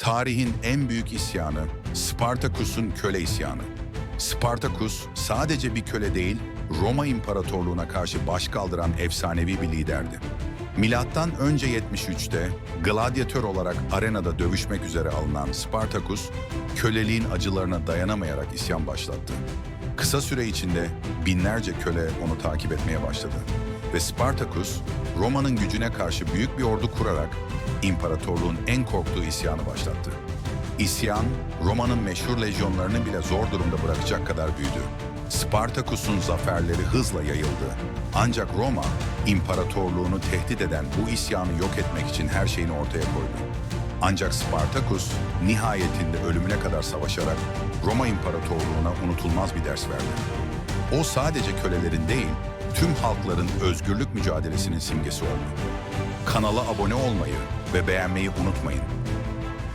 Tarihin en büyük isyanı Spartakus'un köle isyanı. Spartakus sadece bir köle değil, Roma İmparatorluğu'na karşı baş kaldıran efsanevi bir liderdi. Milattan önce 73'te gladyatör olarak arenada dövüşmek üzere alınan Spartakus, köleliğin acılarına dayanamayarak isyan başlattı. Kısa süre içinde binlerce köle onu takip etmeye başladı. Ve Spartakus, Roma'nın gücüne karşı büyük bir ordu kurarak imparatorluğun en korktuğu isyanı başlattı. İsyan, Roma'nın meşhur lejyonlarını bile zor durumda bırakacak kadar büyüdü. Spartakus'un zaferleri hızla yayıldı. Ancak Roma, imparatorluğunu tehdit eden bu isyanı yok etmek için her şeyini ortaya koydu. Ancak Spartakus nihayetinde ölümüne kadar savaşarak Roma İmparatorluğu'na unutulmaz bir ders verdi. O sadece kölelerin değil, halkların özgürlük mücadelesinin simgesi oldu. Kanala abone olmayı ve beğenmeyi unutmayın.